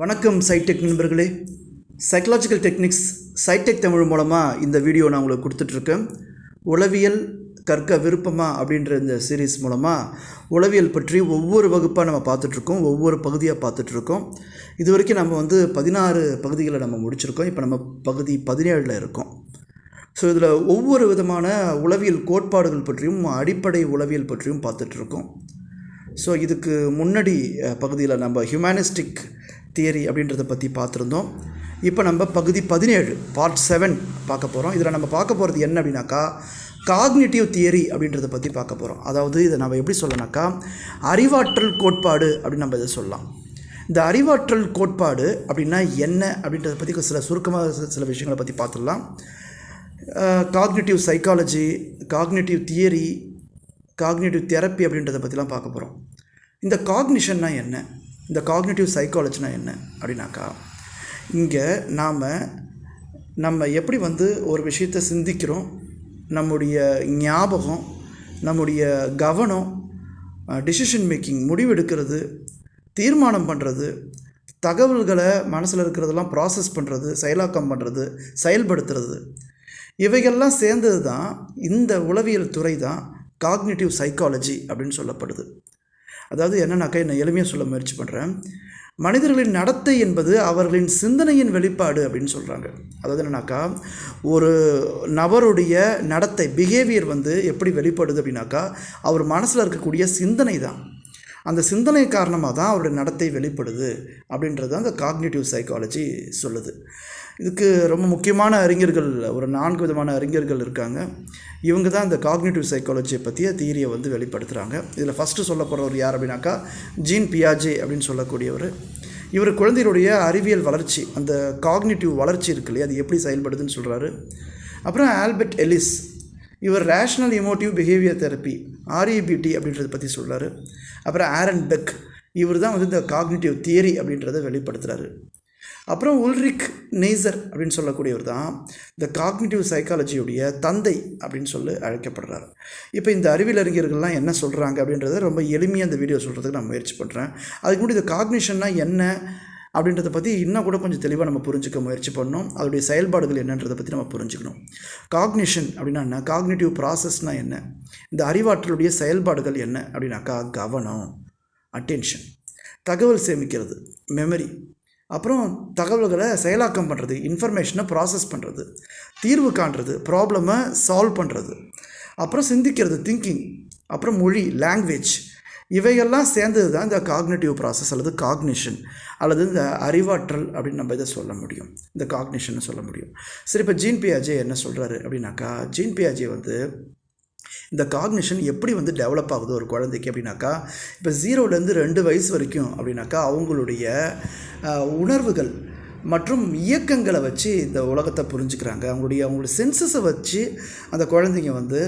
வணக்கம் சைடெக் நண்பர்களே. Psychological techniques சைடெக் Tamil மூலமாக இந்த வீடியோ நான் உங்களுக்கு கொடுத்துட்ருக்கேன். உளவியல் கற்க விருப்பமா அப்படின்ற இந்த சீரீஸ் மூலமாக உளவியல் பற்றி ஒவ்வொரு வகுப்பாக நம்ம பார்த்துட்ருக்கோம் ஒவ்வொரு பகுதியாக பார்த்துட்ருக்கோம். இது வரைக்கும் நம்ம வந்து பதினாறு பகுதிகளை நம்ம முடிச்சிருக்கோம். இப்போ நம்ம பகுதி பதினேழில் இருக்கோம். ஸோ இதில் ஒவ்வொரு விதமான உளவியல் கோட்பாடுகள் பற்றியும் அடிப்படை உளவியல் பற்றியும் பார்த்துட்ருக்கோம். ஸோ இதுக்கு முன்னாடி பகுதியில் நம்ம ஹியூமனிஸ்டிக் தியரி அப்படின்றத பற்றி பார்த்துருந்தோம். இப்போ நம்ம பகுதி பதினேழு பார்ட் செவன் பார்க்க போகிறோம் இதில் நம்ம பார்க்க போகிறது என்ன அப்படின்னாக்கா காக்னிட்டிவ் தியரி அப்படின்றத பற்றி பார்க்க போகிறோம் அதாவது இதை நம்ம எப்படி சொல்லனாக்கா அறிவாற்றல் கோட்பாடு அப்படின்னு நம்ம இதை சொல்லலாம். இந்த அறிவாற்றல் கோட்பாடு அப்படின்னா என்ன அப்படின்றத பற்றி சில சுருக்கமாக சில விஷயங்களை பற்றி பார்த்துடலாம். Cognitive psychology cognitive theory cognitive therapy அப்படின்றத பற்றிலாம் பார்க்க போகிறோம் இந்த காக்னிஷன்னா என்ன? இந்த காக்னேட்டிவ் சைக்காலஜினா என்ன அப்படின்னாக்கா இங்கே நாம் நம்ம எப்படி வந்து ஒரு விஷயத்தை சிந்திக்கிறோம் நம்முடைய ஞாபகம் நம்முடைய கவனம் டிசிஷன் மேக்கிங் முடிவெடுக்கிறது தீர்மானம் பண்ணுறது தகவல்களை மனசில் இருக்கிறதெல்லாம் ப்ராசஸ் பண்ணுறது செயலாக்கம் பண்ணுறது செயல்படுத்துறது இவைகள்லாம் சேர்ந்தது தான் இந்த உளவியல் துறை தான் காக்னேட்டிவ் சைக்காலஜி அப்படின்னு சொல்லப்படுது. அதாவது என்னன்னாக்கா நான் எளிமையாக சொல்ல முயற்சி பண்ணுறேன் மனிதர்களின் நடத்தை என்பது அவர்களின் சிந்தனையின் வெளிப்பாடு அப்படின்னு சொல்கிறாங்க அதாவது என்னென்னாக்கா ஒரு நபருடைய நடத்தை பிஹேவியர் வந்து எப்படி வெளிப்படுது அப்படின்னாக்கா அவர் மனசில் இருக்கக்கூடிய சிந்தனை தான் அந்த சிந்தனை காரணமாக தான் அவருடைய நடத்தை வெளிப்படுது அப்படின்றது அந்த காக்னேட்டிவ் சைக்காலஜி சொல்லுது. இதுக்கு ரொம்ப முக்கியமான அறிஞர்கள் ஒரு நான்கு விதமான அறிஞர்கள் இருக்காங்க. இவங்க தான் இந்த காக்னேட்டிவ் சைக்காலஜியை பற்றிய தீரியை வந்து வெளிப்படுத்துகிறாங்க இதில் ஃபஸ்ட்டு சொல்ல போகிறவர் யார் அப்படின்னாக்கா ஜீன் பியாஜே அப்படின்னு சொல்லக்கூடியவர். இவர் குழந்தைகளுடைய அறிவியல் வளர்ச்சி அந்த காக்னேட்டிவ் வளர்ச்சி இருக்கு இல்லையா அது எப்படி செயல்படுதுன்னு சொல்கிறாரு அப்புறம் ஆல்பர்ட் எலிஸ் இவர் rational emotive behaviour therapy REBT அப்படின்றத பற்றி சொல்கிறாரு அப்புறம் ஆரன் பெக் இவர் தான் வந்து இந்த காக்னிட்டிவ் தியரி அப்படின்றத வெளிப்படுத்துகிறாரு அப்புறம் உல்ரிக் நெய்சர் அப்படின்னு சொல்லக்கூடியவர் தான் இந்த காக்னிட்டிவ் சைக்காலஜியுடைய தந்தை அப்படின்னு சொல்லி அழைக்கப்படுறாரு. இப்போ இந்த அறிவியல் அறிஞர்கள்லாம் என்ன சொல்கிறாங்க அப்படின்றத ரொம்ப எளிமையாக இந்த வீடியோ சொல்கிறதுக்கு நான் முயற்சி பண்ணுறேன் அதுக்கு முன்னாடி இந்த காக்னிஷன்னா என்ன? அப்படின்றத பற்றி இன்னும் கூட கொஞ்சம் தெளிவாக நம்ம புரிஞ்சுக்க முயற்சி பண்ணோம். அதோடைய செயல்பாடுகள் என்னன்றதை பற்றி நம்ம புரிஞ்சுக்கணும். காக்னிஷன் அப்படின்னா என்ன? காக்னேட்டிவ் ப்ராசஸ்னால் என்ன? இந்த அறிவாற்றலுடைய செயல்பாடுகள் என்ன? அப்படின்னாக்கா கவனம் அட்டென்ஷன் தகவல் சேமிக்கிறது மெமரி அப்புறம் தகவல்களை செயலாக்கம் பண்ணுறது இன்ஃபர்மேஷனை ப்ராசஸ் பண்ணுறது தீர்வு காண்றது ப்ராப்ளமை சால்வ் பண்ணுறது அப்புறம் சிந்திக்கிறது திங்கிங் அப்புறம் மொழி லாங்குவேஜ் இவையெல்லாம் சேர்ந்தது தான் இந்த காக்னேட்டிவ் ப்ராசஸ் அல்லது காக்னிஷன் அல்லது இந்த அறிவாற்றல் அப்படின்னு நம்ம இதை சொல்ல முடியும். இந்த காக்னிஷன் சொல்ல முடியும். சரி இப்போ ஜீன் பியாஜே என்ன சொல்கிறாரு அப்படின்னாக்கா ஜீன் பியாஜே வந்து இந்த காக்னிஷன் எப்படி வந்து டெவலப் ஆகுது ஒரு குழந்தைக்கு அப்படின்னாக்கா இப்போ ஜீரோலேருந்து ரெண்டு வயசு வரைக்கும் அப்படின்னாக்கா அவங்களுடைய உணர்வுகள் மற்றும் இயக்கங்களை வச்சு இந்த உலகத்தை புரிஞ்சுக்கிறாங்க. அவங்களுடைய அவங்களுடைய சென்சஸை வச்சு அந்த குழந்தைங்க வந்து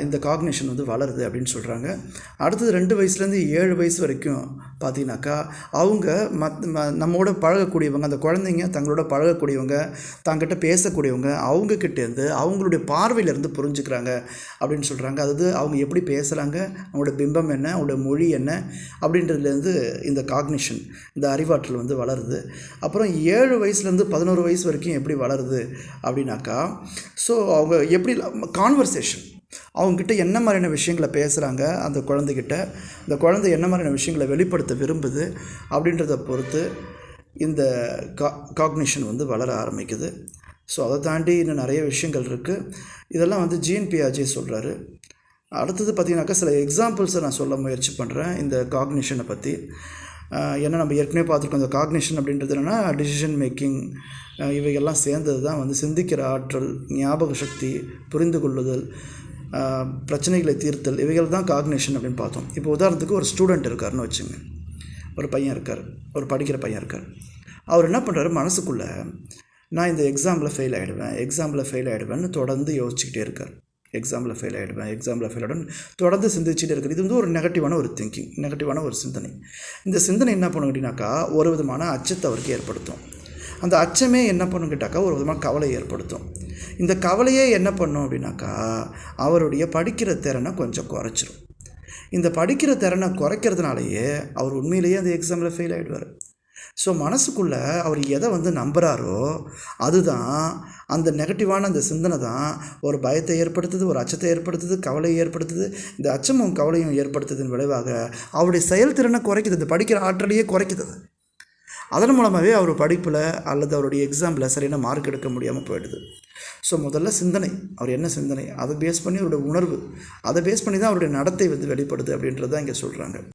இந்த காக்னேஷன் வந்து வளருது அப்படின்னு சொல்கிறாங்க அடுத்தது ரெண்டு வயசுலேருந்து ஏழு வயசு வரைக்கும் பார்த்தீங்கன்னாக்கா அவங்க மத் நம்மோட பழகக்கூடியவங்க அந்த குழந்தைங்க தங்களோட பழகக்கூடியவங்க தங்கிட்ட பேசக்கூடியவங்க அவங்கக்கிட்டேருந்து அவங்களுடைய பார்வையிலேருந்து புரிஞ்சுக்கிறாங்க அப்படின்னு சொல்கிறாங்க அதாவது அவங்க எப்படி பேசுகிறாங்க அவங்களோட பிம்பம் என்ன அவங்களோட மொழி என்ன அப்படின்றதுலேருந்து இந்த காக்னிஷன் இந்த அறிவாற்றல் வந்து வளருது. அப்புறம் ஏழு வயசுலேருந்து பதினோரு வயசு வரைக்கும் எப்படி வளருது அப்படின்னாக்கா ஸோ அவங்க எப்படி கான்வர்சேஷன் அவங்கக்கிட்ட என்ன மாதிரியான விஷயங்களை பேசுகிறாங்க அந்த குழந்தைகிட்ட அந்த குழந்தை என்ன மாதிரியான விஷயங்களை வெளிப்படுத்த விரும்புது? அப்படின்றத பொறுத்து இந்த கா காக்னிஷன் வந்து வளர ஆரம்பிக்குது. ஸோ அதை தாண்டி இன்னும் நிறைய விஷயங்கள் இருக்குது இதெல்லாம் வந்து ஜிஎன் பியாஜே சொல்கிறாரு அடுத்தது பார்த்திங்கனாக்கா சில எக்ஸாம்பிள்ஸை நான் சொல்ல முயற்சி பண்ணுறேன் இந்த காக்னிஷனை பற்றி ஏன்னா நம்ம ஏற்கனவே பார்த்துருக்கோம் இந்த காக்னிஷன் அப்படின்றது என்னென்னா டிசிஷன் மேக்கிங் இவைகள்லாம் சேர்ந்தது தான் வந்து சிந்திக்கிற ஆற்றல் ஞாபக சக்தி புரிந்து கொள்ளுதல் பிரச்சனைகளை தீர்த்தல் இவைகள் தான் காக்னேஷன் அப்படின்னு பார்த்தோம். இப்போ உதாரணத்துக்கு ஒரு ஸ்டூடெண்ட் இருக்காருன்னு வச்சுங்க. ஒரு பையன் இருக்கார். ஒரு படிக்கிற பையன் இருக்கார். அவர் என்ன பண்ணுறாரு மனசுக்குள்ளே நான் இந்த எக்ஸாமில் ஃபெயில் ஆகிடுவேன் எக்ஸாமில் ஃபெயில் ஆகிடுவேன்னு தொடர்ந்து யோசிச்சுக்கிட்டே இருக்கார். எக்ஸாமில் ஃபெயில் ஆகிடுவேன் எக்ஸாமில் ஃபெயில் ஆகிடுவேன் தொடர்ந்து சிந்திச்சுட்டே இருக்குது இது வந்து ஒரு நெகட்டிவான ஒரு திங்கிங் நெகட்டிவான ஒரு சிந்தனை. இந்த சிந்தனை என்ன பண்ணும் அப்படின்னாக்கா ஒரு விதமான அச்சத்தை அவருக்கு ஏற்படுத்தும். அந்த அச்சமே என்ன பண்ணும் கேட்டாக்கா ஒரு விதமான கவலை ஏற்படுத்தும். இந்த கவலையே என்ன பண்ணும் அப்படின்னாக்கா அவருடைய படிக்கிற திறனை கொஞ்சம் குறைச்சிரும். இந்த படிக்கிற திறனை குறைக்கிறதுனாலேயே அவர் உண்மையிலேயே அந்த எக்ஸாமில் ஃபெயில் ஆகிடுவார் ஸோ மனசுக்குள்ளே அவர் எதை வந்து நம்புகிறாரோ அதுதான் அந்த நெகட்டிவான அந்த சிந்தனை தான் ஒரு பயத்தை ஏற்படுத்துது ஒரு அச்சத்தை ஏற்படுத்துது கவலையை ஏற்படுத்துது. இந்த அச்சமும் கவலையும் ஏற்படுத்துதின் விளைவாக அவருடைய செயல்திறனை குறைக்குது. இந்த படிக்கிற ஆற்றலையே குறைக்குது. அதன் மூலமாகவே அவர் படிப்பில் அல்லது அவருடைய எக்ஸாமில் சரியான மார்க் எடுக்க முடியாமல் போயிடுது. ஸோ முதல்ல சிந்தனை. அவர் என்ன சிந்தனை? அதை பேஸ் பண்ணி அவருடைய உணர்வு. அதை பேஸ் பண்ணி தான் அவருடைய நடத்தை வந்து வெளிப்படுது அப்படின்றது தான் இங்கே சொல்கிறாங்க